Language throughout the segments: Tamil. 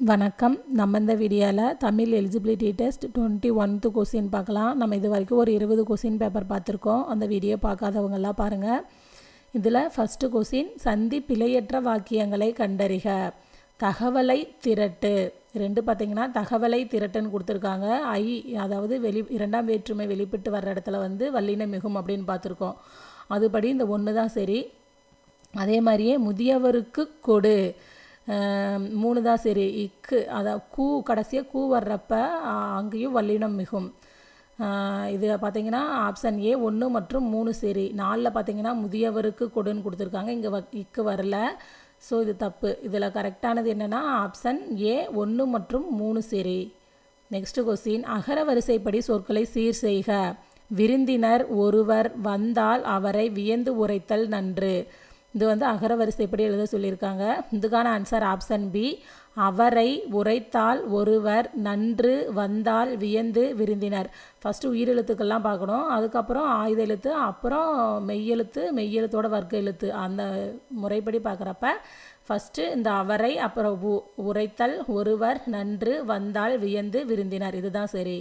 வணக்கம். நம்ம இந்த வீடியோவில் Tamil eligibility test twenty ஒன்த்து question பார்க்கலாம். நம்ம இது வரைக்கும் ஒரு இருபது கொஸ்டின் பேப்பர் பார்த்துருக்கோம். அந்த வீடியோ பார்க்காதவங்கெல்லாம் பாருங்கள் இதில் ஃபஸ்ட்டு கொஸ்டின் சந்தி பிழையற்ற வாக்கியங்களை கண்டறிக. தகவலை திரட்டு. ரெண்டு பார்த்திங்கன்னா தகவலை திரட்டுன்னு கொடுத்துருக்காங்க. ஐ அதாவது வெளி இரண்டாம் வேற்றுமை வெளிப்பட்டு வர்ற இடத்துல வந்து வல்லின மிகும் அப்படின்னு பார்த்துருக்கோம். அதுபடி இந்த ஒன்று தான் சரி. அதே மாதிரியே முதியவருக்கு கொடு. மூணு தான் சரி. இக்கு அதான் கூ கடைசியாக கூ வர்றப்ப அங்கேயும் வல்லினம் மிகும். இது பார்த்தீங்கன்னா ஆப்ஷன் ஏ ஒன்று மற்றும் மூணு சரி. நாலில் பார்த்தீங்கன்னா முதியவருக்கு கொடுன்னு கொடுத்துருக்காங்க. இங்கே வ இக்கு வரல. ஸோ இது தப்பு. இதில் கரெக்டானது என்னென்னா ஆப்ஷன் ஏ ஒன்று மற்றும் மூணு சரி. நெக்ஸ்ட்டு கொஸ்டின் அகர வரிசைப்படி சொற்களை சீர் செய்க. விருந்தினர் ஒருவர் வந்தால் அவரை வியந்து உரைத்தல் நன்று. இது வந்து அகர வரிசைப்படி எழுத சொல்லியிருக்காங்க. இதுக்கான ஆன்சர் ஆப்ஷன் பி அவரை உரைத்தால் ஒருவர் நன்று வந்தால் வியந்து விருந்தினர். ஃபஸ்ட்டு உயிரெழுத்துக்கள்லாம் பார்க்கணும். அதுக்கப்புறம் ஆயுத எழுத்து அப்புறம் மெய்யெழுத்து மெய்யெழுத்தோட வர்க்க எழுத்து. அந்த முறைப்படி பார்க்குறப்ப ஃபஸ்ட்டு இந்த அவரை அப்புறம் உ உரைத்தல் ஒருவர் நன்று வந்தால் வியந்து விருந்தினர். இதுதான் சரி.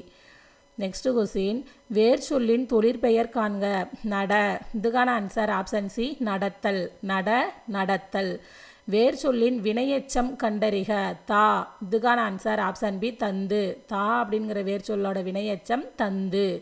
நெக்ஸ்ட் கொஸ்டின் வேர் சொல்லின் தொழிற்பெயர் காண்க. நட. இதுக்கான ஆன்சர் ஆப்ஷன் சி நடத்தல். நட நடத்தல். வேர் சொல்லின் வினையெச்சம் கண்டறிக. தா. இதுக்கான ஆன்சர் ஆப்ஷன் பி தந்து. தா அப்படிங்கிற வேர் சொல்லோட வினையெச்சம் தந்து.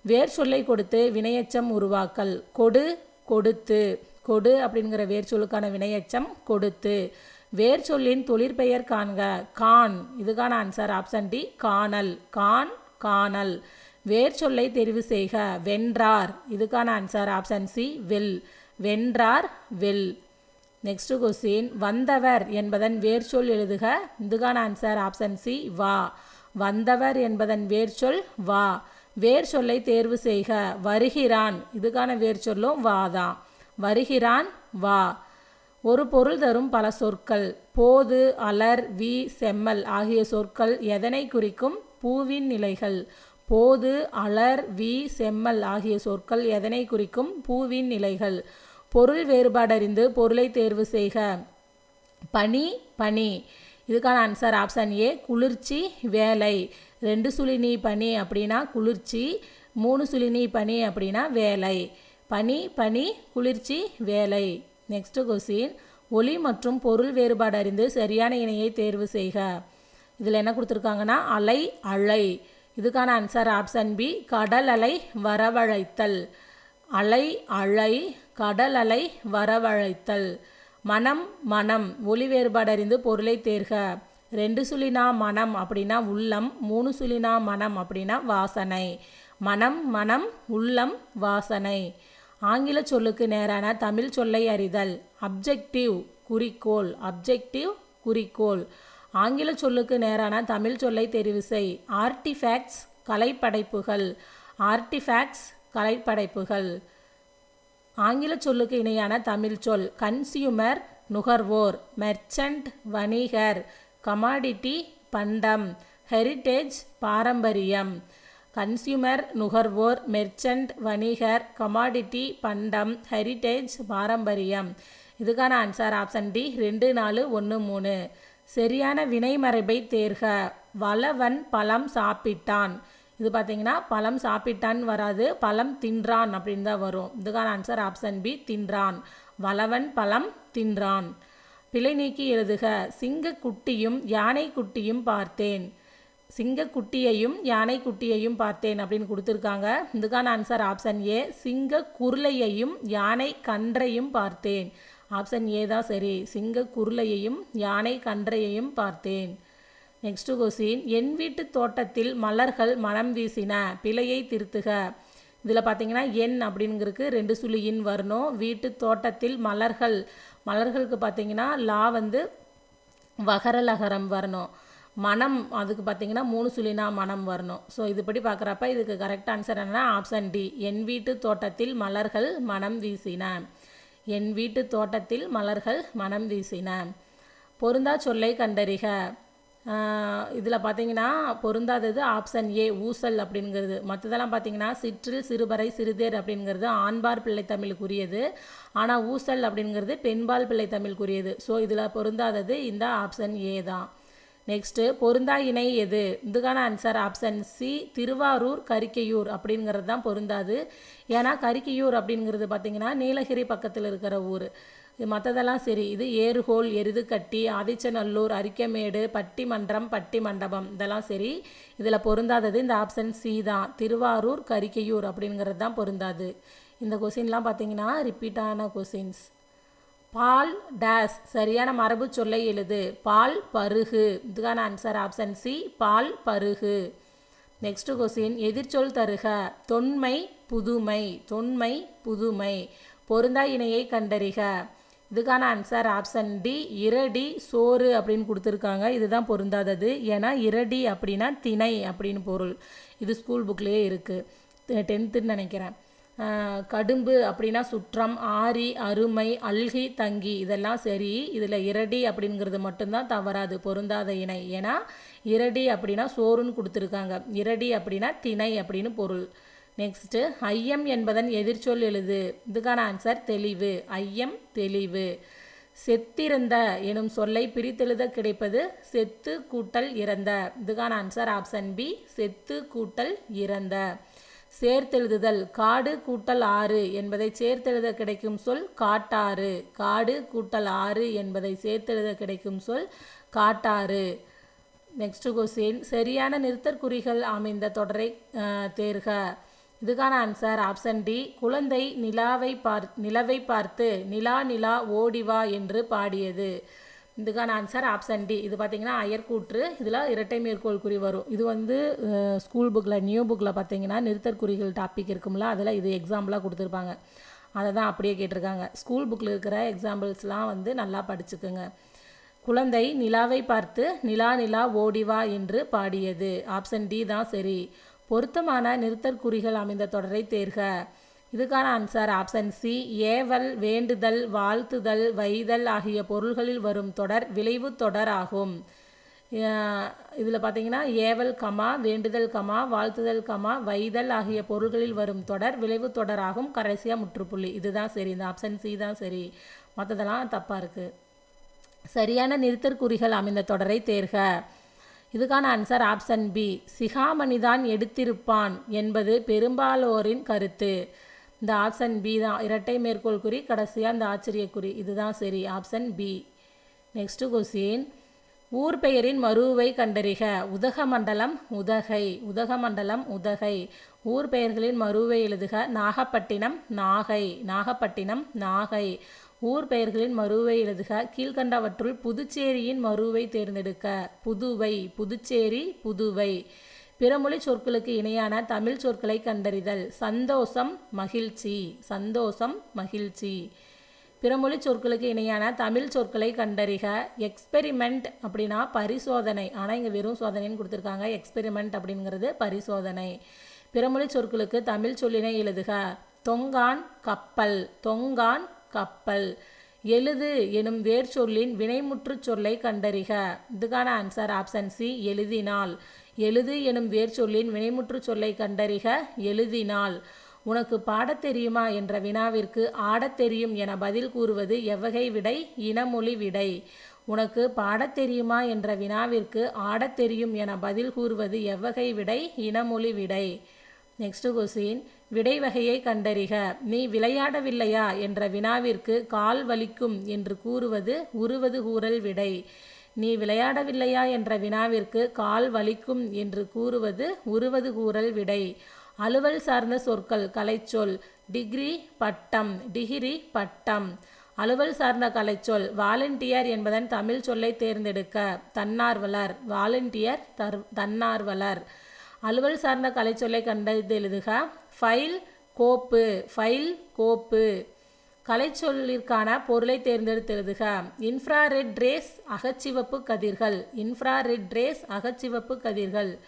வேர் சொல்லை கொடுத்து வினையெச்சம் உருவாக்கல். கொடு கொடுத்து. கொடு அப்படிங்கிற வேர் சொல்லுக்கான வினையெச்சம் கொடுத்து. வேர் சொல்லின் தொழிற்பெயர் காண்க. கான். இதுக்கான ஆன்சர் ஆப்ஷன் டி காணல். கான் காணல். வேர் சொல்லை தெரிவு செய்க. வென்றார். இதுக்கான ஆன்சர் ஆப்ஷன் சி வெல். வென்றார் வெல். நெக்ஸ்ட் கொஸ்டின் வந்தவர் என்பதன் வேர் சொல் எழுதுக. இதுக்கான ஆன்சர் ஆப்ஷன் சி வா. வந்தவர் என்பதன் வேர் சொல் வா. வேர் சொல்லை தேர்வு செய்க. வருகிறான். இதுக்கான வேர் சொல்லும் வா தான் வருகிறான் வா. ஒரு பொருள் தரும் பல சொற்கள். போது அலர் வி செம்மல் ஆகிய சொற்கள் எதனை குறிக்கும்? பூவின் நிலைகள். போது அலர் வி செம்மல் ஆகிய சொற்கள் எதனை குறிக்கும்? பூவின் நிலைகள். பொருள் வேறுபாடறிந்து பொருளை தேர்வு செய்க. பனி பனி. இதுக்கான ஆன்சர் ஆப்ஷன் ஏ குளிர்ச்சி வேலை. ரெண்டு சுழினி பனி அப்படின்னா குளிர்ச்சி. மூணு சுழினி பனி அப்படின்னா வேலை. பனி பனி குளிர்ச்சி வேலை. நெக்ஸ்ட் கொஸ்டின் ஒளி மற்றும் பொருள் வேறுபாடு அறிந்து சரியான இணையை தேர்வு செய்க. இதில் என்ன கொடுத்துருக்காங்கன்னா அலை அலை இதுக்கான ஆன்சர் ஆப்ஷன் பி கடல் அலை வரவழைத்தல். அலை அலை கடல் அலை வரவழைத்தல். மனம் மனம். ஒளி வேறுபாடு அறிந்து பொருளை தேர்க. ரெண்டு சுழினா மனம் அப்படின்னா உள்ளம் மூணு சுழினா மனம் அப்படின்னா வாசனை. மனம் மனம் உள்ளம் வாசனை. ஆங்கில சொல்லுக்கு நேரான தமிழ் சொல்லை அறிதல். அப்ஜெக்டிவ் குறிக்கோள். அப்ஜெக்டிவ் குறிக்கோள். ஆங்கில சொல்லுக்கு நேரான தமிழ் சொல்லை தெரிவு செய். ஆர்டிஃபேக்ட்ஸ் கலைப்படைப்புகள். ஆர்டிஃபேக்ட்ஸ் கலைப்படைப்புகள். ஆங்கில சொல்லுக்கு இணையான தமிழ் சொல் கன்சியூமர் நுகர்வோர் மெர்ச்சன்ட் வணிகர். கமாடிட்டி பண்டம். ஹெரிட்டேஜ் பாரம்பரியம். கன்சியூமர் நுகர்வோர் மெர்ச்சன்ட் வணிகர். கமாடிட்டி பண்டம். ஹெரிட்டேஜ் பாரம்பரியம். இதுக்கான ஆன்சர் ஆப்ஷன் டி ரெண்டு நாலு ஒன்று மூணு. சரியான வினைமறைபை தேர்க. வளவன் பழம் சாப்பிட்டான். இது பார்த்தீங்கன்னா பழம் சாப்பிட்டான் வராது பழம் தின்றான் அப்படின்னு தான் வரும். இதுக்கான ஆன்சர் ஆப்ஷன் பி தின்றான். வளவன் பழம் தின்றான். பிழை நீக்கி எழுதுக. சிங்கக்குட்டியும் யானை குட்டியும் பார்த்தேன். சிங்கக்குட்டியையும் யானை குட்டியையும் பார்த்தேன் அப்படின்னு கொடுத்துருக்காங்க. இதுக்கான ஆன்சர் ஆப்ஷன் ஏ சிங்க குருளையையும் யானை கன்றையும் பார்த்தேன். ஆப்ஷன் ஏ தான் சரி. சிங்க குருளையையும் யானை கன்றையையும் பார்த்தேன். நெக்ஸ்ட் கொஸ்டின் என் வீட்டு தோட்டத்தில் மலர்கள் மனம் வீசின பிழையை திருத்துக. இதில் பார்த்தீங்கன்னா என் அப்படிங்கிறதுக்கு ரெண்டு சுழியின் வரணும். வீட்டு தோட்டத்தில் மலர்கள் மலர்களுக்கு பார்த்தீங்கன்னா லா வந்து வகரலகரம் வரணும். மனம் அதுக்கு பார்த்தீங்கன்னா மூணு சுழினா மனம் வரணும். ஸோ இதுபடி பார்க்குறப்ப இதுக்கு கரெக்ட் ஆன்சர் என்னன்னா ஆப்ஷன் டி என் வீட்டு தோட்டத்தில் மலர்கள் மனம் வீசின. என் வீட்டு தோட்டத்தில் மலர்கள் மனம் வீசின. பொருந்தா சொல்லை கண்டறிக. இதில் பார்த்தீங்கன்னா பொருந்தாதது ஆப்ஷன் ஏ ஊசல் அப்படிங்கிறது. மற்றதெல்லாம் பார்த்தீங்கன்னா சிற்றில் சிறுபறை சிறுதேர் அப்படிங்கிறது ஆண்பார் பிள்ளை தமிழுக்குரியது ஆனால் ஊசல் அப்படிங்கிறது பெண்பால் பிள்ளை தமிழுக்குரியது ஸோ இதில் பொருந்தாதது இந்த ஆப்ஷன் ஏ தான். நெக்ஸ்ட்டு பொருந்தா இணை எது? இதுக்கான answer option C Thiruvarur Karikkaiyur அப்படிங்கிறது தான் பொருந்தாது. ஏன்னா கரிக்கையூர் அப்படிங்கிறது பார்த்திங்கன்னா நீலகிரி பக்கத்தில் இருக்கிற ஊர். இது மற்றதெல்லாம் சரி இது ஏறுகோல் எருதுக்கட்டி ஆதிச்சநல்லூர் அரிக்கமேடு பட்டிமன்றம் பட்டி மண்டபம் இதெல்லாம் சரி இதில் பொருந்தாதது இந்த ஆப்ஷன் சி தான். திருவாரூர் கரிக்கையூர் அப்படிங்கிறது தான் பொருந்தாது. இந்த கொஷின்லாம் பார்த்தீங்கன்னா ரிப்பீட்டான கொஷின்ஸ் பால் டேஸ். சரியான மரபு சொல்லை எழுது. பால் பருகு. இதுக்கான ஆன்சர் ஆப்ஷன் சி பால் பருகு. நெக்ஸ்ட் கொஸ்டின் எதிர்ச்சொல் தருக. தொன்மை புதுமை. தொன்மை புதுமை. பொருந்தா இணையை கண்டறிக. இதுக்கான ஆன்சர் ஆப்ஷன் டி இரடி சோறு அப்படின்னு கொடுத்துருக்காங்க. இதுதான் பொருந்தாதது. ஏன்னா இரடி அப்படின்னா திணை அப்படின்னு பொருள். இது ஸ்கூல் புக்லேயே இருக்குது டென்த்துன்னு நினைக்கிறேன். கடும்பு அப்படின்னா சுற்றம் ஆரி அருமை அல்கி தங்கி இதெல்லாம் சரி இதில் இரடி அப்படிங்கிறது மட்டும்தான் தவறாது பொருந்தாத இணை. ஏன்னா இரடி அப்படின்னா சோறுன்னு கொடுத்துருக்காங்க. இரடி அப்படின்னா திணை அப்படின்னு பொருள். நெக்ஸ்ட்டு ஐயம் என்பதன் எதிர்ச்சொல் எழுது. இதுக்கான ஆன்சர் தெளிவு. ஐயம் தெளிவு. செத்திருந்த எனும் சொல்லை பிரித்தெழுத கிடைப்பது செத்து கூட்டல் இறந்த. இதுக்கான ஆன்சர் ஆப்ஷன் பி செத்து கூட்டல் இறந்த. சேர்த்தெழுதுதல். காடு கூட்டல் ஆறு என்பதை சேர்த்தெழுத கிடைக்கும் சொல் காட்டாறு. காடு கூட்டல் ஆறு என்பதை சேர்த்தெழுத கிடைக்கும் சொல் காட்டாறு. நெக்ஸ்ட் கொஸ்டின் சரியான நிறுத்தற்குறிகள் அமைந்த தொடரை தேர்க. இதுக்கான ஆன்சர் ஆப்ஷன் டி குழந்தை நிலாவை பார் நிலவை பார்த்து நிலா நிலா ஓடிவா என்று பாடியது. இதுக்கான ஆன்சர் ஆப்ஷன் டி இது பார்த்தீங்கன்னா அயர்கூற்று இதில் இரட்டை மேற்கோள் குறி வரும். இது வந்து ஸ்கூல் புக்கில் நியூ புக்கில் பார்த்தீங்கன்னா நிறுத்தற்குறிகள் டாபிக் இருக்கும்ல அதில் இது எக்ஸாம்பிளாக கொடுத்துருப்பாங்க. அதை தான் அப்படியே கேட்டிருக்காங்க. ஸ்கூல் புக்கில் இருக்கிற எக்ஸாம்பிள்ஸ்லாம் வந்து நல்லா படிச்சுக்குங்க. குழந்தை நிலாவை பார்த்து நிலா நிலா ஓடிவா என்று பாடியது. ஆப்ஷன் டி தான் சரி. பொருத்தமான நிறுத்தற்குறிகள் அமைந்த தொடரை தேர்க. இதுக்கான ஆன்சர் ஆப்ஷன் சி ஏவல் வேண்டுதல் வாழ்த்துதல் வைதல் ஆகிய பொருள்களில் வரும் தொடர் விளைவு தொடர் ஆகும் இதில் பார்த்தீங்கன்னா ஏவல் கமா வேண்டுதல் கமா வாழ்த்துதல் கமா வைதல் ஆகிய பொருள்களில் வரும் தொடர் விளைவு தொடராகும். கடைசியாக முற்றுப்புள்ளி. இதுதான் சரி. இந்த ஆப்ஷன் சி தான் சரி. மற்றதெல்லாம் தப்பாக இருக்குது சரியான நிறுத்தற்குறிகள் அமைந்த தொடரை தேர்க. இதுக்கான ஆன்சர் ஆப்ஷன் பி சிகாமணிதான் எடுத்திருப்பான் என்பது பெரும்பாலோரின் கருத்து. இந்த ஆப்ஷன் பி தான். இரட்டை மேற்கோள் குறி கடைசியாக இந்த ஆச்சரியக்குறி இதுதான் சரி. ஆப்ஷன் பி நெக்ஸ்ட்டு கொஸ்டின் ஊர் பெயரின் மருவை கண்டறிக. உதகமண்டலம் உதகை. உதகமண்டலம் உதகை. ஊர் பெயர்களின் மருவை எழுதுக. நாகப்பட்டினம் நாகை. நாகப்பட்டினம் நாகை. ஊர் பெயர்களின் மருவை எழுதுக. கீழ்கண்டவற்றுள் புதுச்சேரியின் மருவை தேர்ந்தெடுக்க. புதுவை. புதுச்சேரி புதுவை. பிறமொழி சொற்களுக்கு இணையான தமிழ் சொற்களை கண்டறிதல். சந்தோஷம் மகிழ்ச்சி. சந்தோஷம் மகிழ்ச்சி. பிறமொழி சொற்களுக்கு இணையான தமிழ் சொற்களை கண்டறிக. எக்ஸ்பெரிமெண்ட் அப்படின்னா பரிசோதனை. ஆனால் இங்கே வெறும் சோதனைன்னு கொடுத்துருக்காங்க. எக்ஸ்பெரிமெண்ட் அப்படிங்கிறது பரிசோதனை. பிறமொழி சொற்களுக்கு தமிழ் சொல்லினை எழுதுக. தொங்கான் கப்பல். தொங்கான் கப்பல். எழுது எனும் வேர் சொல்லின் வினைமுற்று சொல்லை கண்டறிக. இதுக்கான ஆன்சர் ஆப்ஷன் சி எழுதினால். எழுது எனும் வேர் சொல்லின் வினைமுற்று சொல்லை கண்டறிக எழுதினால். உனக்கு பாடத் தெரியுமா என்ற வினாவிற்கு ஆடத் தெரியும் என பதில் கூறுவது எவ்வகை விடை இனமொழி விடை. உனக்கு பாடத் தெரியுமா என்ற வினாவிற்கு ஆடத் தெரியும் என பதில் கூறுவது எவ்வகை விடை இனமொழி விடை. நெக்ஸ்ட் கொஸ்டின் விடை வகையை கண்டறிக. நீ விளையாடவில்லையா என்ற வினாவிற்கு கால் வலிக்கும் என்று கூறுவது உருவது கூறல் விடை. நீ விளையாடவில்லையா என்ற வினாவிற்கு கால் வலிக்கும் என்று கூறுவது உருவது கூறல் விடை. அலுவல் சார்ந்த சொற்கள் கலைச்சொல் டிகிரி பட்டம் டிகிரி பட்டம். அலுவல் சார்ந்த கலைச்சொல் வாலண்டியர் என்பதன் தமிழ் சொல்லை தேர்ந்தெடுக்க. தன்னார்வலர் வாலண்டியர் தர் தன்னார்வலர். அலுவல் சார்ந்த கலைச்சொல்லை கண்டறிந்து எழுதுக. ஃபைல் கோப்பு ஃபைல் கோப்பு. கலைச்சொல்லிற்கான பொருளை தேர்ந்தெடுத்தெழுதுக. இன்ஃப்ராரெட் ரேஸ் அகச்சிவப்பு கதிர்கள். இன்ஃப்ராரெட் ரேஸ் அகச்சிவப்பு கதிர்கள்.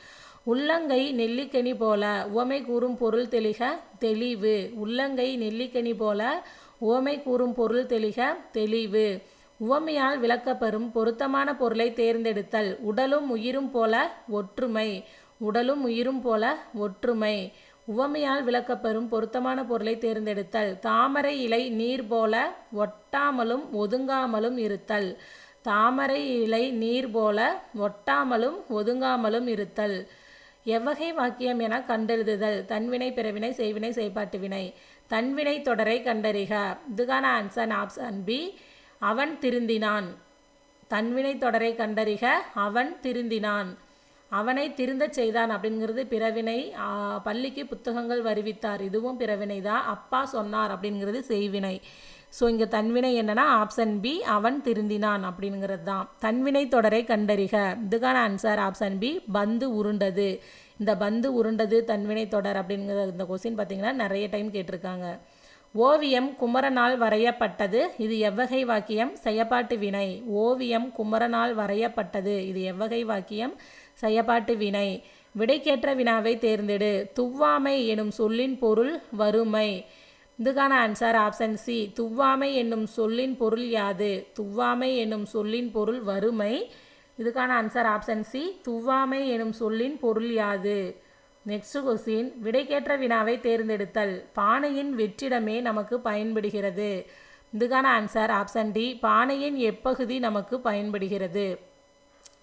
உள்ளங்கை நெல்லிக்கனி போல உவமை கூறும் பொருள் தெளிக தெளிவு. உள்ளங்கை நெல்லிக்கனி போல உவமை கூறும் பொருள் தெளிக தெளிவு. உவமையால் விளக்கப்பெறும் பொருத்தமான பொருளை தேர்ந்தெடுத்தல். உடலும் உயிரும் போல ஒற்றுமை. உடலும் உயிரும் போல ஒற்றுமை. உவமையால் விளக்கப்பெறும் பொருத்தமான பொருளை தேர்ந்தெடுத்தல். தாமரை இலை நீர் போல ஒட்டாமலும் ஒதுங்காமலும் இருத்தல். தாமரை இலை நீர் போல ஒட்டாமலும் ஒதுங்காமலும் இருத்தல். எவ்வகை வாக்கியம் என கண்டெழுதுதல். தன்வினை பிறவினை செய்வினை செய்பாட்டு வினை தன்வினை தொடரை கண்டறிக. இதுக்கான ஆன்சர் ஆப்ஷன் பி அவன் திருந்தினான். தன்வினை தொடரை கண்டறிக. அவன் திருந்தினான். அவனை திருந்தச் செய்தான் அப்படிங்கிறது பிறவினை பள்ளிக்கு புத்தகங்கள் வருவித்தார். இதுவும் பிறவினை தான் அப்பா சொன்னார் அப்படிங்கிறது செய்வினை. ஸோ இங்கே தன்வினை என்னென்னா ஆப்ஷன் பி அவன் திருந்தினான் அப்படிங்கிறது தான் தன்வினை தொடரை கண்டறிக. இதுக்கான ஆன்சர் ஆப்ஷன் பி பந்து உருண்டது. இந்த பந்து உருண்டது தன்வினை தொடர் அப்படிங்கிற இந்த கொஸ்டின் பார்த்தீங்கன்னா நிறைய டைம் கேட்டிருக்காங்க. ஓவியம் குமரனால் வரையப்பட்டது இது எவ்வகை வாக்கியம்? செயப்பாட்டு வினை. ஓவியம் குமரனால் வரையப்பட்டது இது எவ்வகை வாக்கியம்? செயப்பாட்டு வினை. விடைக்கேற்ற வினாவை தேர்ந்தெடு. துவ்வாமை எனும் சொல்லின் பொருள் வறுமை. இதுக்கான ஆன்சர் ஆப்ஷன் சி துவ்வாமை என்னும் சொல்லின் பொருள் யாது? துவ்வாமை என்னும் சொல்லின் பொருள் வறுமை. இதுக்கான ஆன்சர் ஆப்ஷன் சி துவ்வாமை எனும் சொல்லின் பொருள் யாது? நெக்ஸ்ட் கொஸ்டின் விடைக்கேற்ற வினாவை தேர்ந்தெடுத்தல். பானையின் வெற்றிடமே நமக்கு பயன்படுகிறது. இதுக்கான ஆன்சர் ஆப்ஷன் டி பானையின் எப்பகுதி நமக்கு பயன்படுகிறது.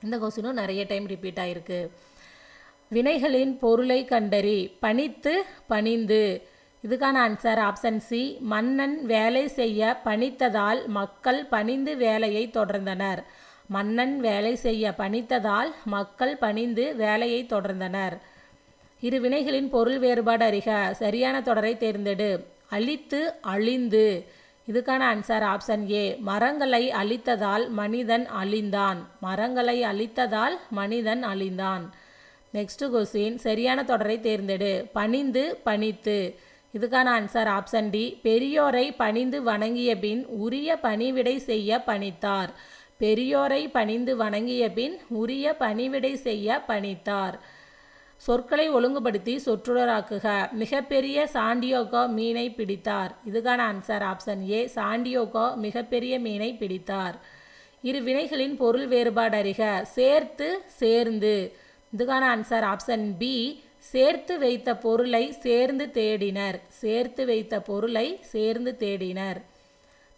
இந்த கொஸ்டினும் நிறைய டைம் ரிப்பீட் ஆகிருக்கு வினைகளின் பொருளை கண்டறி பணித்து பணிந்து. இதுக்கான ஆன்சர் ஆப்ஷன் சி மன்னன் வேலை செய்ய பணித்ததால் மக்கள் பணிந்து வேலையை தொடர்ந்தனர். மன்னன் வேலை செய்ய பணித்ததால் மக்கள் பணிந்து வேலையை தொடர்ந்தனர். இரு வினைகளின் பொருள் வேறுபாடு அறிக. சரியான தொடரை தேர்ந்தெடு. அழித்து அழிந்து. இதுக்கான ஆன்சர் ஆப்ஷன் ஏ மரங்களை அழித்ததால் மனிதன் அழிந்தான். மரங்களை அழித்ததால் மனிதன் அழிந்தான். நெக்ஸ்ட் கொஸ்டின் சரியான தொடரை தேர்ந்தெடு. பணிந்து பணித்து. இதுக்கான ஆன்சர் ஆப்ஷன் டி பெரியோரை பணிந்து வணங்கிய பின் உரிய பணிவிடை செய்ய பணித்தார். பெரியோரை பணிந்து வணங்கிய பின் உரிய பணிவிடை செய்ய பணித்தார். சொற்களை ஒழுங்குபடுத்தி சொற்றொடராக்குக. மிகப்பெரிய சாண்டியோகோ மீனை பிடித்தார். இதுக்கான ஆன்சர் ஆப்ஷன் ஏ சாண்டியோகோ மிகப்பெரிய மீனை பிடித்தார். இரு வினைகளின் பொருள் வேறுபாடு அறிக. சேர்த்து சேர்ந்து. இதுக்கான ஆன்சர் ஆப்ஷன் பி சேர்த்து வைத்த பொருளை சேர்ந்து தேடினர். சேர்த்து வைத்த பொருளை சேர்ந்து தேடினர்.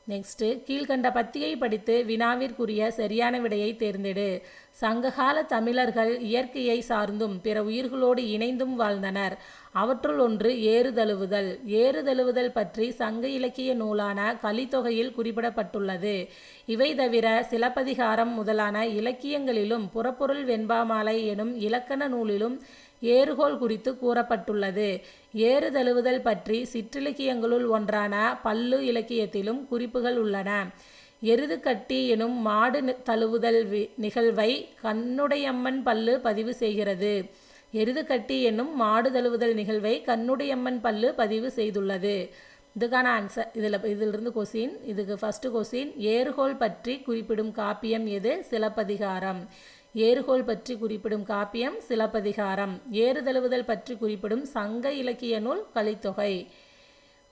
நெக்ஸ்ட்டு கீழ்கண்ட பத்தியை படித்து வினாவிற்குரிய சரியான விடையை தேர்ந்தெடு. சங்ககால தமிழர்கள் இயற்கையை சார்ந்தும் பிற உயிர்களோடு இணைந்தும் வாழ்ந்தனர். அவற்றுள் ஒன்று ஏறுதழுவுதல். ஏறுதழுவுதல் பற்றி சங்க இலக்கிய நூலான கலித்தொகையில் குறிப்பிடப்பட்டுள்ளது. இவை தவிர சிலப்பதிகாரம் முதலான இலக்கியங்களிலும் புறப்பொருள் வெண்பாமாலை எனும் இலக்கண நூலிலும் ஏறுகோல் குறித்து கூறப்பட்டுள்ளது. ஏறு தழுவுதல் பற்றி சிற்றிலக்கியங்களுள் ஒன்றான பல்லு இலக்கியத்திலும் குறிப்புகள் உள்ளன. எருதுக்கட்டி எனும் மாடு தழுவுதல் வி- நிகழ்வை கண்ணுடையம்மன் பல்லு பதிவு செய்கிறது. எருதுகட்டி என்னும் மாடு தழுவுதல் நிகழ்வை கண்ணுடையம்மன் பல்லு பதிவு செய்துள்ளது. இதுக்கான ஆன்சர் இதில் இதிலிருந்து கொஸ்டின் இதுக்கு ஃபஸ்ட்டு கொஸ்டின் ஏறுகோல் பற்றி குறிப்பிடும் காப்பியம் எது? சிலப்பதிகாரம். ஏறுகோல் பற்றி குறிப்பிடும் காப்பியம் சிலப்பதிகாரம். ஏறுதழுவுதல் பற்றி குறிப்பிடும் சங்க இலக்கிய நூல் கலித்தொகை.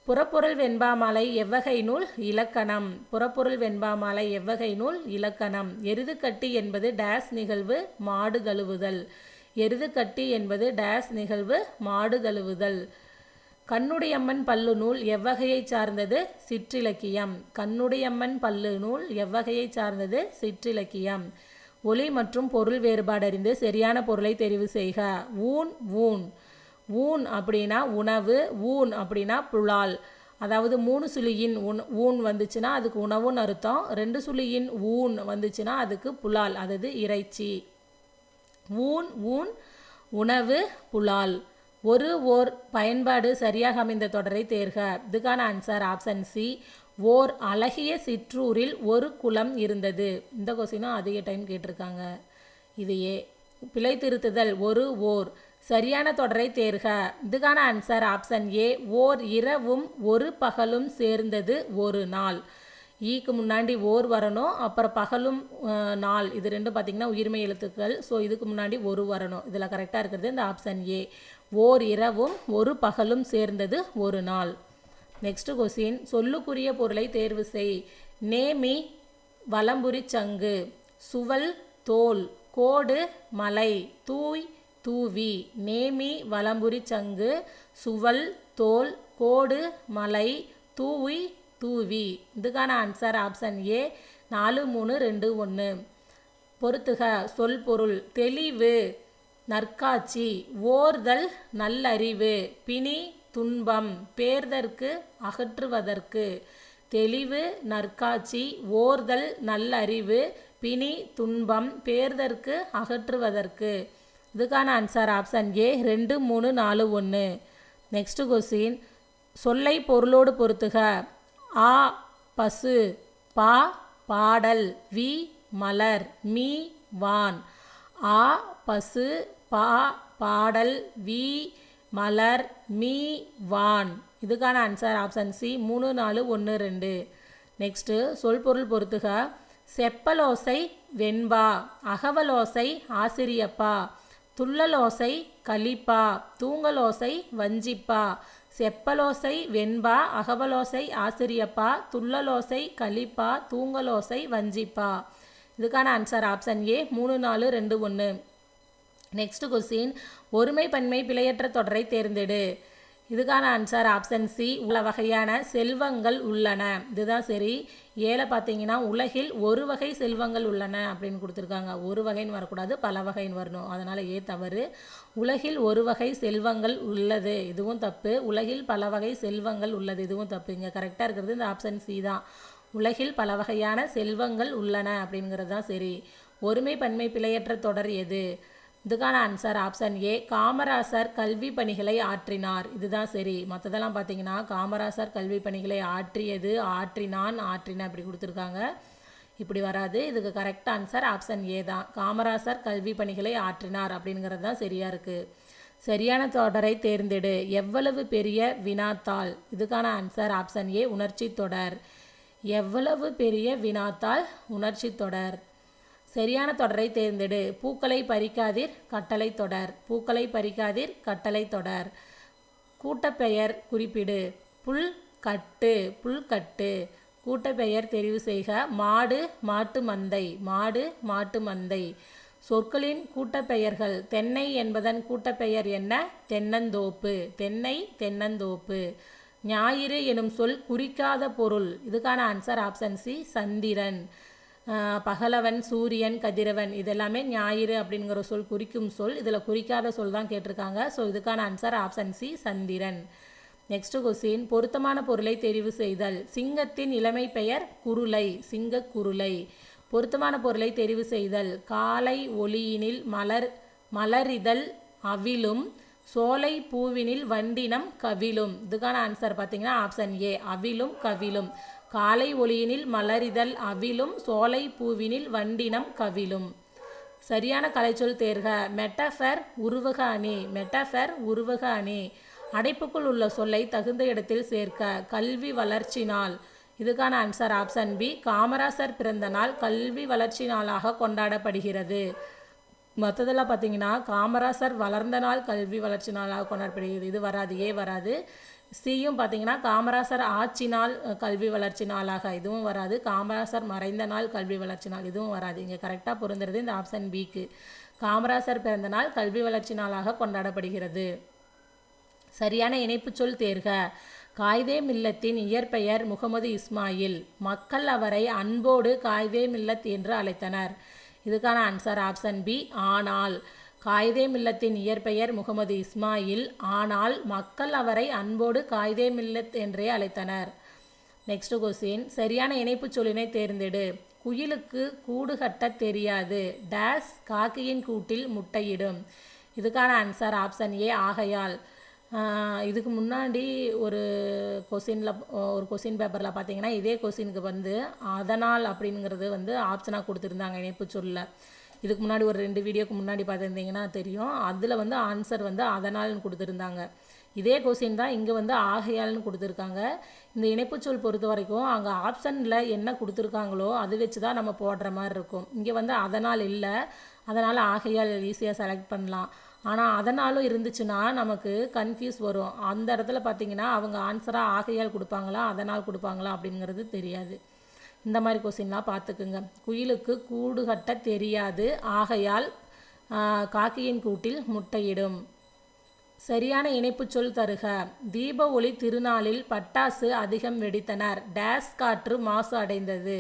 புறப்பொருள் வெண்பாமாலை எவ்வகை நூல் இலக்கணம். புறப்பொருள் வெண்பாமாலை எவ்வகை நூல் இலக்கணம். எருதுக்கட்டி என்பது டேஸ் நிகழ்வு மாடு தழுவுதல் எருதுக்கட்டி என்பது டேஸ் நிகழ்வு மாடு தழுவுதல் கண்ணுடையம்மன் பல்லு நூல் எவ்வகையை சார்ந்தது? சிற்றிலக்கியம். கண்ணுடையம்மன் பல்லு நூல் எவ்வகையை சார்ந்தது? சிற்றிலக்கியம். ஒளி மற்றும் பொருள் வேறுபாடு அறிந்து சரியான பொருளை தெரிவு செய்க. ஊன் ஊன். ஊன் அப்படின்னா உணவு ஊன் அப்படின்னா புலால். அதாவது மூணு சுழியின் உண் ஊன் வந்துச்சுன்னா அதுக்கு உணவுன்னு அர்த்தம். ரெண்டு சுழியின் ஊன் வந்துச்சுன்னா அதுக்கு புலால் அதாவது இறைச்சி. ஊன் ஊன் உணவு புலால். ஒரு ஓர் பயன்பாடு சரியாக அமைந்த தொடரை தேர்க. இதுக்கான ஆன்சர் ஆப்ஷன் சி ஓர் அழகிய சிற்றூரில் ஒரு குளம் இருந்தது. இந்த கொஸ்டினும் அதிக டைம் கேட்டிருக்காங்க. இது ஏ பிழை திருத்துதல் ஒரு ஓர். சரியான தொடரை தேர்க. இதுக்கான ஆன்சர் ஆப்ஷன் ஏ ஓர் இரவும் ஒரு பகலும் சேர்ந்தது ஒரு நாள். E ஈக்கு முன்னாடி ஓர் வரணும் அப்புறம் பகலும் நாள். இது ரெண்டும் பார்த்தீங்கன்னா உயிர்மை எழுத்துக்கள். ஸோ இதுக்கு முன்னாடி ஒரு வரணும். இதில் கரெக்டாக இருக்கிறது இந்த ஆப்ஷன் ஏ ஓர் இரவும் ஒரு பகலும் சேர்ந்தது ஒரு நாள். நெக்ஸ்ட் கொஸ்டின் சொல்லுக்குரிய பொருளை தேர்வு செய். நேமி வலம்புரி சங்கு. சுவல் தோல். கோடு மலை. தூய் தூவி. நேமி வலம்புரி சங்கு. சுவல் தோல். கோடு மலை. தூவி தூவி. இதுக்கான ஆன்சர் ஆப்ஷன் ஏ நாலு மூணு ரெண்டு ஒன்று பொறுத்துக சொல் பொருள். தெளிவு. நற்காட்சி. ஓர்தல் நல்லறிவு. பிணி துன்பம் பேர்தற்கு அகற்றுவதற்கு. தெளிவு நற்காட்சி ஓர்தல் நல்லறிவு பிணி துன்பம் பேர்தற்கு அகற்றுவதற்கு. இதுக்கான ஆன்சர் ஆப்ஷன் ஏ ரெண்டு மூணு நாலு ஒன்று நெக்ஸ்ட் கொஸ்டின் சொல்லை பொருளோடு பொறுத்துக ஆ பசு. பா பாடல். வி மலர். மீ வான். ஆ பசு. பா பாடல். வி மலர் மீ வான். இதுக்கான ஆன்சர் ஆப்ஷன் சி மூணு நாலு ஒன்று ரெண்டு. நெக்ஸ்ட்டு சொல் பொருள் பொறுத்துக செப்பலோசை வெண்பா அகவலோசை ஆசிரியப்பா. துள்ளலோசை கலிப்பா தூங்கலோசை வஞ்சிப்பா. செப்பலோசை வெண்பா அகவலோசை ஆசிரியப்பா. துள்ளலோசை கலிப்பா தூங்கலோசை வஞ்சிப்பா. இதுக்கான ஆன்சர் ஆப்ஷன் ஏ மூணு நாலு ரெண்டு ஒன்று நெக்ஸ்ட் கொஸ்டின் ஒருமை பன்மை பிழையற்ற தொடரை தேர்ந்தெடு. இதுக்கான ஆன்சர் ஆப்ஷன் சி உள்ள வகையான செல்வங்கள் உள்ளன. இதுதான் சரி. ஏழை பார்த்தீங்கன்னா உலகில் ஒரு வகை செல்வங்கள் உள்ளன அப்படின்னு கொடுத்துருக்காங்க. ஒரு வகைன்னு வரக்கூடாது பல வகைன்னு வரணும். அதனால் ஏ தவறு. உலகில் ஒரு வகை செல்வங்கள் உள்ளது. இதுவும் தப்பு. உலகில் பல வகை செல்வங்கள் உள்ளது. இதுவும் தப்பு. இங்கே கரெக்டாக இருக்கிறது இந்த ஆப்ஷன் சி தான். உலகில் பல வகையான செல்வங்கள் உள்ளன அப்படிங்கிறது தான் சரி. ஒருமை பன்மை பிழையற்ற தொடர் எது? இதுக்கான ஆன்சர் ஆப்ஷன் ஏ காமராசர் கல்வி பணிகளை ஆற்றினார். இதுதான் சரி. மற்றதெல்லாம் பார்த்தீங்கன்னா காமராசர் கல்வி பணிகளை ஆற்றியது ஆற்றினான் ஆற்றின அப்படி கொடுத்துருக்காங்க. இப்படி வராது. இதுக்கு கரெக்ட் ஆன்சர் ஆப்ஷன் ஏ தான். காமராசர் கல்வி பணிகளை ஆற்றினார் அப்படிங்கிறது தான் சரியாக இருக்குது சரியான தொடரை தேர்ந்தெடு. எவ்வளவு பெரிய வினாத்தாள்? இதுக்கான ஆன்சர் ஆப்ஷன் ஏ உணர்ச்சி தொடர். எவ்வளவு பெரிய வினாத்தாள்? உணர்ச்சி தொடர். சரியான தொடரை தேர்ந்தெடு. பூக்களை பறிக்காதீர் கட்டளை தொடர். பூக்களை பறிக்காதீர் கட்டளை தொடர். கூட்டப்பெயர் குறிப்பிடு. புல் கட்டு புல்கட்டு கூட்டப்பெயர் தெரிவு செய்க. மாடு மாட்டு மந்தை. மாடு மாட்டு மந்தை. சொற்களின் கூட்டப்பெயர்கள். தென்னை என்பதன் கூட்டப்பெயர் என்ன? தென்னந்தோப்பு. தென்னை தென்னந்தோப்பு. ஞாயிறு எனும் சொல் குறிக்காத பொருள். இதுக்கான ஆன்சர் ஆப்ஷன் சி சந்திரன். பகலவன் சூரியன் கதிரவன் இதெல்லாமே ஞாயிறு அப்படிங்கிற சொல் குறிக்கும் சொல். இதில் குறிக்காத சொல் தான் கேட்டிருக்காங்க. ஸோ இதுக்கான ஆன்சர் ஆப்ஷன் சி சந்திரன். நெக்ஸ்ட் கொஸ்டின் பொருத்தமான பொருளை தெரிவு செய்தல். சிங்கத்தின் இளமை பெயர் குருளை சிங்க குருளை. பொருத்தமான பொருளை தெரிவு செய்தல். காலை ஒளியினில் மலர் மலரிதழ் அவிலும் சோலை பூவினில் வண்டினம் கவிலும் இதுக்கான ஆன்சர் பார்த்தீங்கன்னா ஆப்ஷன் ஏ அவிலும் கவிலும் காலை ஒளியினில் மலரிதழ் அவிலும் சோலை பூவினில் வண்டினம் கவிலும். சரியான கலைச்சொல் தேர்க. மெட்டஃபர் உருவக அணி. மெட்டஃபர் உருவக அணி. அடைப்புக்குள் உள்ள சொல்லை தகுந்த இடத்தில் சேர்க்க. கல்வி வளர்ச்சி நாள் இதுக்கான ஆன்சர் ஆப்ஷன் பி காமராசர் பிறந்த நாள் கல்வி வளர்ச்சி நாளாக கொண்டாடப்படுகிறது. மற்றதெல்லாம் பார்த்தீங்கன்னா காமராசர் வளர்ந்த நாள் கல்வி வளர்ச்சி நாளாக கொண்டாடப்படுகிறது. இது வராது ஏ வராது? சியும் பார்த்தீங்கன்னா காமராசர் ஆட்சி நாள் கல்வி வளர்ச்சி நாளாக இதுவும் வராது. காமராசர் மறைந்த நாள் கல்வி வளர்ச்சி நாள் இதுவும் வராது. இங்கே கரெக்டாக பொருந்துறது இந்த ஆப்ஷன் பிக்கு காமராசர் பிறந்த நாள் கல்வி வளர்ச்சி நாளாக கொண்டாடப்படுகிறது. சரியான இணைப்புச் சொல் தேர்க. காய்தே மில்லத்தின் இயற்பெயர் முகமது இஸ்மாயில். மக்கள் அவரை அன்போடு காய்தே மில்லத் என்று அழைத்தனர். இதுக்கான ஆன்சர் ஆப்ஷன் பி ஆனால் காய்தே மில்லத்தின் இயற்பெயர் முகமது இஸ்மாயில். ஆனால் மக்கள் அவரை அன்போடு காய்தே மில்லத் என்றே அழைத்தனர். நெக்ஸ்ட் கொஸ்டின் சரியான இணைப்புச் சொல்லினை தேர்ந்தெடு. குயிலுக்கு கூடு கட்ட தெரியாது. டேஸ் காக்கியின் கூட்டில் முட்டையிடும். இதுக்கான ஆன்சர் ஆப்ஷன் ஏ ஆகையால் இதுக்கு முன்னாடி ஒரு கொஸ்டினில் ஒரு கொஸ்டின் பேப்பரில் பார்த்தீங்கன்னா இதே கொஸ்டினுக்கு வந்து அதனால் அப்படிங்கிறது வந்து ஆப்ஷனாக கொடுத்துருந்தாங்க இணைப்பு சொல்ல. இதுக்கு முன்னாடி ஒரு ரெண்டு வீடியோக்கு முன்னாடி பார்த்துருந்தீங்கன்னா தெரியும். அதில் வந்து ஆன்சர் வந்து அதனால்னு கொடுத்துருந்தாங்க. இதே கொஸ்டின் தான் இங்கே வந்து ஆகையால்னு கொடுத்துருக்காங்க. இந்த இணைப்புச்சொல் பொறுத்த வரைக்கும் அங்கே ஆப்ஷனில் என்ன கொடுத்துருக்காங்களோ அது வச்சு தான் நம்ம போடுற மாதிரி இருக்கும். இங்கே வந்து அதனால் இல்லை. அதனால் ஆகையால் ஈஸியாக செலக்ட் பண்ணலாம். ஆனால் அதனாலும் இருந்துச்சுன்னா நமக்கு கன்ஃபியூஸ் வரும். அந்த இடத்துல பார்த்தீங்கன்னா அவங்க ஆன்சராக ஆகையால் கொடுப்பாங்களா? அதனால் கொடுப்பாங்களா? அப்படிங்கிறது தெரியாது. இந்த மாதிரி கொஸ்டின்லாம் பார்த்துக்குங்க. குயிலுக்கு கூடு கட்ட தெரியாது. ஆகையால் காக்கியின் காக்கையின் கூட்டில் முட்டையிடும். சரியான இணைப்புச் சொல் தருக. தீப ஒளி திருநாளில் பட்டாசு அதிகம் வெடித்தனர். டேஸ் காற்று மாசு அடைந்தது.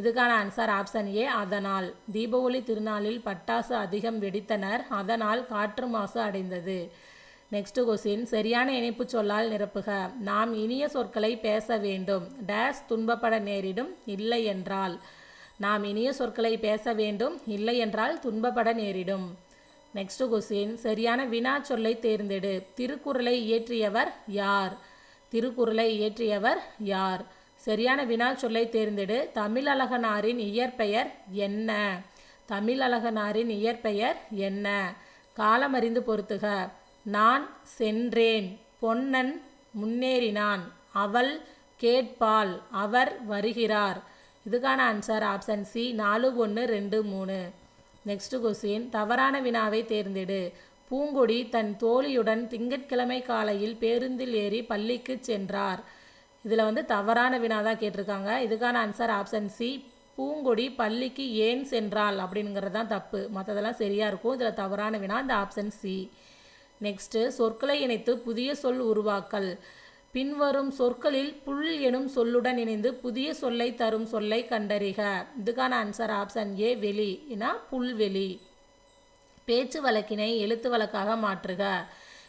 இதுக்கான ஆன்சர் ஆப்ஷன் ஏ அதனால். தீபாவளி திருநாளில் பட்டாசு அதிகம் வெடித்தனர். அதனால் காற்று மாசு அடைந்தது. நெக்ஸ்ட் கொஸ்டின் சரியான இணைப்பு சொல்லால் நிரப்புக. நாம் இனிய சொற்களை பேச வேண்டும். டேஸ் துன்பப்பட நேரிடும் இல்லை என்றால். நாம் இனிய சொற்களை பேச வேண்டும் இல்லை என்றால் துன்பப்பட நேரிடும். நெக்ஸ்ட் கொஸ்டின் சரியான வினா சொல்லை தேர்ந்தெடு. திருக்குறளை இயற்றியவர் யார்? திருக்குறளை இயற்றியவர் யார்? சரியான வினா சொல்லை தேர்ந்தெடு. தமிழழகனாரின் இயற்பெயர் என்ன? தமிழழகனாரின் இயற்பெயர் என்ன? காலமறிந்து பொறுத்துக. நான் சென்றேன். பொன்னன் முன்னேறினான். அவள் கேட்பாள். அவர் வருகிறார். இதுக்கான ஆன்சர் ஆப்ஷன் சி நாலு ஒன்று ரெண்டு மூணு. நெக்ஸ்ட் கொஸ்டின் தவறான வினாவை தேர்ந்தெடு. பூங்கொடி தன் தோழியுடன் திங்கட்கிழமை காலையில் பேருந்தில் ஏறி பள்ளிக்கு சென்றார். இதில் வந்து தவறான வினா தான் கேட்டிருக்காங்க. இதுக்கான ஆன்சர் ஆப்ஷன் சி பூங்கொடி பள்ளிக்கு ஏன் சென்றாள்? அப்படிங்கிறது தான் தப்பு. மற்றதெல்லாம் சரியாக இருக்கும். இதில் தவறான வினா இந்த ஆப்ஷன் சி நெக்ஸ்ட்டு சொற்களை இணைத்து புதிய சொல் உருவாக்கல். பின்வரும் சொற்களில் புல் எனும் சொல்லுடன் இணைந்து புதிய சொல்லை தரும் சொல்லை கண்டறிக. இதுக்கான ஆன்சர் ஆப்ஷன் ஏ வெளி. ஏன்னா புல்வெளி பேச்சு வழக்கினை எழுத்து வழக்காக மாற்றுக.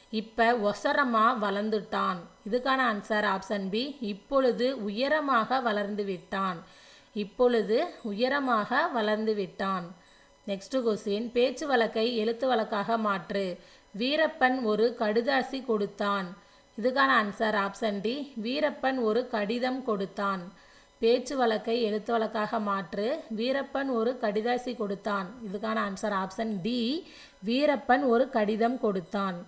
இப்போ ஒசரமாக வளர்ந்துட்டான். இதுக்கான ஆன்சர் ஆப்ஷன் பி இப்பொழுது உயரமாக வளர்ந்து விட்டான். இப்பொழுது உயரமாக வளர்ந்து விட்டான். நெக்ஸ்ட் கொஸ்டின் பேச்சு வழக்கை எழுத்து வழக்காக மாற்று. வீரப்பன் ஒரு கடுதாசி கொடுத்தான். இதுக்கான ஆன்சர் ஆப்ஷன் டி வீரப்பன் ஒரு கடிதம் கொடுத்தான். பேச்சு வழக்கை எழுத்து வழக்காக மாற்று. வீரப்பன் ஒரு கடிதாசி கொடுத்தான். இதுக்கான ஆன்சர் ஆப்ஷன் டி வீரப்பன் ஒரு கடிதம் கொடுத்தான்.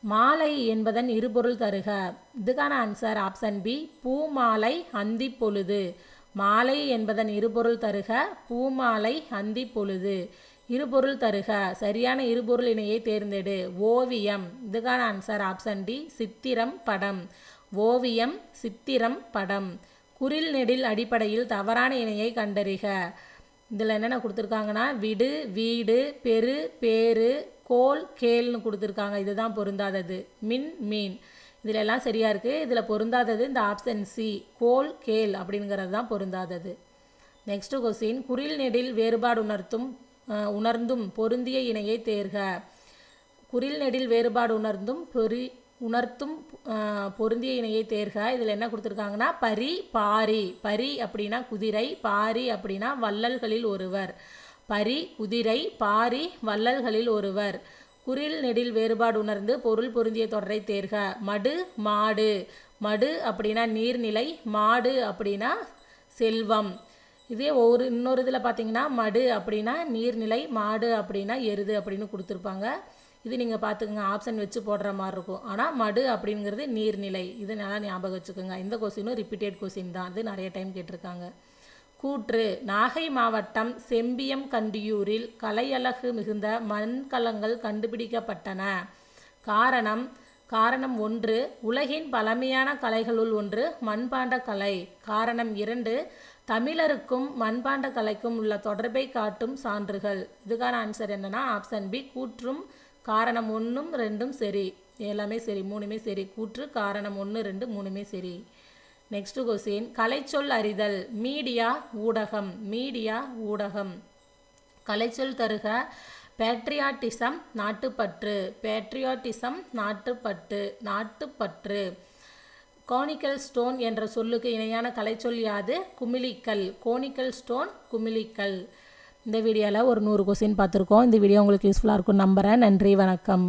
மாலை என்பதன் இருபொருள் தருக. இதுக்கான ஆன்சர் ஆப்ஷன் பி பூமாலை அந்தி பொழுது. மாலை என்பதன் இருபொருள் தருக. பூமாலை அந்தி பொழுது. இருபொருள் தருக. சரியான இருபொருள் இணையை தேர்ந்தெடு. ஓவியம். இதுக்கான ஆன்சர் ஆப்ஷன் டி சித்திரம் படம். ஓவியம் சித்திரம் படம். குரில் நெடில் அடிப்படையில் தவறான இணையை கண்டறிக. இதில் என்னென்ன கொடுத்துருக்காங்கன்னா விடு வீடு பெரு பேரு கோல் கேல்னு கொடுத்துருக்காங்க. இதுதான் பொருந்தாதது. மின் மீன். இதில் எல்லாம் சரியாக இருக்குது இதில் பொருந்தாதது இந்த ஆப்ஷன் சி கோல் கேல் அப்படிங்கிறது தான் பொருந்தாதது. நெக்ஸ்ட் கொஸ்டின் குரில் நெடில் வேறுபாடு உணர்த்தும் உணர்ந்தும் பொருந்திய இணையை தேர்க. குரில் நெடில் வேறுபாடு உணர்ந்தும் பொறி உணர்த்தும் பொருந்திய இணையை தேர்க. இதில் என்ன கொடுத்துருக்காங்கன்னா பரி பாரி. பரி அப்படின்னா குதிரை பாரி அப்படின்னா வள்ளல்களில் ஒருவர். பரி குதிரை பாரி வள்ளல்களில் ஒருவர். குரில் நெடில் வேறுபாடு உணர்ந்து பொருள் பொருந்திய தொடரை தேர்க. மடு மாடு. மடு அப்படின்னா நீர்நிலை மாடு அப்படின்னா செல்வம். இதே ஒரு இன்னொரு இதில் பார்த்தீங்கன்னா மடு அப்படின்னா நீர்நிலை மாடு அப்படின்னா எருது அப்படின்னு கொடுத்துருப்பாங்க. இது நீங்கள் பார்த்துக்கோங்க ஆப்ஷன் வச்சு போடுற மாதிரி இருக்கும். ஆனால் மடு அப்படிங்கிறது நீர்நிலை. இது நல்லா ஞாபகம் வச்சுக்கோங்க. இந்த கொஸ்டினும் ரிப்பீட்டட் கொஸ்டின் தான். இது நிறைய டைம் கேட்டிருக்காங்க. கூற்று நாகை மாவட்டம் செம்பியம் கண்டியூரில் கலையழகு மிகுந்த மண்கலங்கள் கண்டுபிடிக்கப்பட்டன. காரணம் காரணம் ஒன்று உலகின் பழமையான கலைகளுள் ஒன்று மண்பாண்ட கலை. காரணம் இரண்டு தமிழருக்கும் மண்பாண்ட கலைக்கும் உள்ள தொடர்பை காட்டும் சான்றுகள். இதுக்கான ஆன்சர் என்னன்னா ஆப்ஷன் பி கூற்றும் காரணம் ஒன்றும் ரெண்டும் சரி. எல்லாமே சரி மூணுமே சரி. கூற்று காரணம் ஒன்று ரெண்டு மூணுமே சரி. நெக்ஸ்ட் கொஸ்டின் கலைச்சொல் அறிதல் மீடியா ஊடகம். மீடியா ஊடகம். கலைச்சொல் தருக பேட்ரியாட்டிசம் நாட்டுப்பற்று. பேட்ரியாட்டிசம் நாட்டுப்பற்று நாட்டுப்பற்று. கோனிக்கல் ஸ்டோன் என்ற சொல்லுக்கு இணையான கலைச்சொல் யாது குமிழிக்கல். Conical stone குமிழிக்கல். இந்த வீடியோவில் ஒரு நூறு கொஸ்டின் பார்த்துருக்கோம். இந்த வீடியோ உங்களுக்கு யூஸ்ஃபுல்லாக இருக்கும் நம்புகிறேன் நன்றி வணக்கம்.